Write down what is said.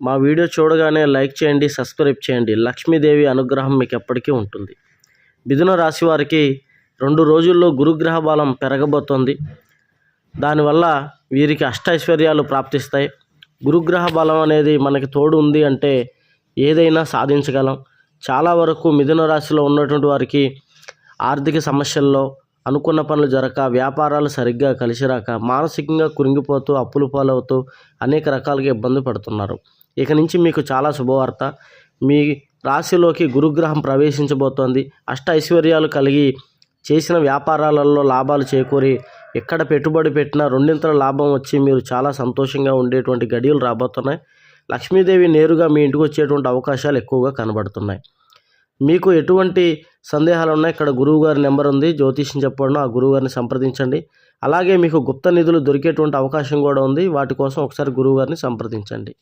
మా వీడియో చూడగానే లైక్ చేయండి సబ్స్క్రైబ్ చేయండి. లక్ష్మీదేవి అనుగ్రహం మీకు ఎప్పటికీ ఉంటుంది. మిథున రాశి వారికి రెండు రోజుల్లో గురుగ్రహ బలం పెరగబోతోంది. దానివల్ల వీరికి అష్టైశ్వర్యాలు ప్రాప్తిస్తాయి. గురుగ్రహ బలం అనేది మనకి తోడు ఉంది అంటే ఏదైనా సాధించగలం. చాలా వరకు మిథున రాశిలో ఉన్నటువంటి వారికి ఆర్థిక సమస్యల్లో అనుకున్న పనులు జరగక వ్యాపారాలు సరిగ్గా కలిసిరాక మానసికంగా కురింగిపోతూ అప్పులు పాలవుతూ అనేక రకాలుగా ఇబ్బంది పడుతున్నారు. ఇక నుంచి మీకు చాలా శుభవార్త. మీ రాశిలోకి గురుగ్రహం ప్రవేశించబోతోంది. అష్ట ఐశ్వర్యాలు కలిగి చేసిన వ్యాపారాలలో లాభాలు చేకూరి ఎక్కడ పెట్టుబడి పెట్టినా రెండింతల లాభం వచ్చి మీరు చాలా సంతోషంగా ఉండేటువంటి గడియలు రాబోతున్నాయి. లక్ష్మీదేవి నేరుగా మీ ఇంటికి వచ్చేటువంటి అవకాశాలు ఎక్కువగా కనబడుతున్నాయి. మీకు ఎటువంటి సందేహాలు ఉన్నాయి ఇక్కడ గురువు గారి నెంబర్ ఉంది. జ్యోతిష్యం చెప్పడం ఆ గురువు గారిని సంప్రదించండి. అలాగే మీకు గుప్త నిధులు దొరికేటువంటి అవకాశం కూడా ఉంది. వాటి కోసం ఒకసారి గురువు గారిని సంప్రదించండి.